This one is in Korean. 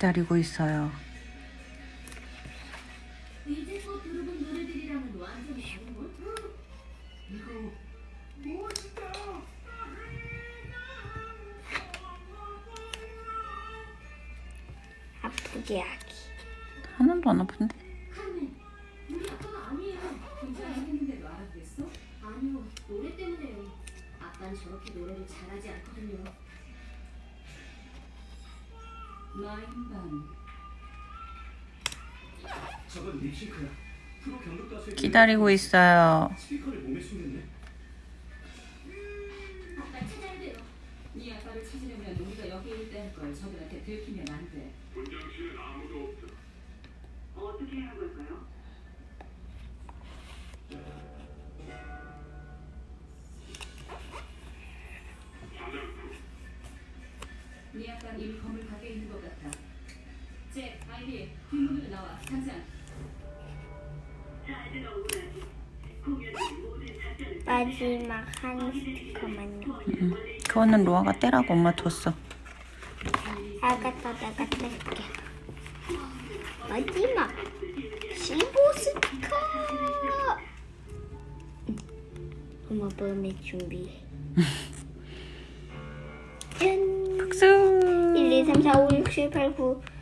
기다리고 있어요. 아프게 하기. 하나도 안 아픈데? 아니요, 노래 때문에요. 아빠는 저렇게 노래를 잘하지 않거든요. 나인반. 저건 립싱크야. 프로 경극 가수의 기다리고 있어요. 스피커를 몸에 숨겼네. 아빠 찾아야 돼요. 네 아빠를 찾으려면 우리가 여기에 있다는 걸 저들한테 들키면 안 돼. 분장실은 아무도 없다. 어떻게 해야 할까요? 네 아빠 이 건물 밖에 있는 것 마지막 한 스티커만요. 그거는 로아가 떼라고 엄마 줬어. 알겠다, 내가 뗄게. 마지막 15 스티커. 엄마 봄에 준비해. 짠. 박수! 1, 2, 3, 4, 5, 6, 7, 8, 9,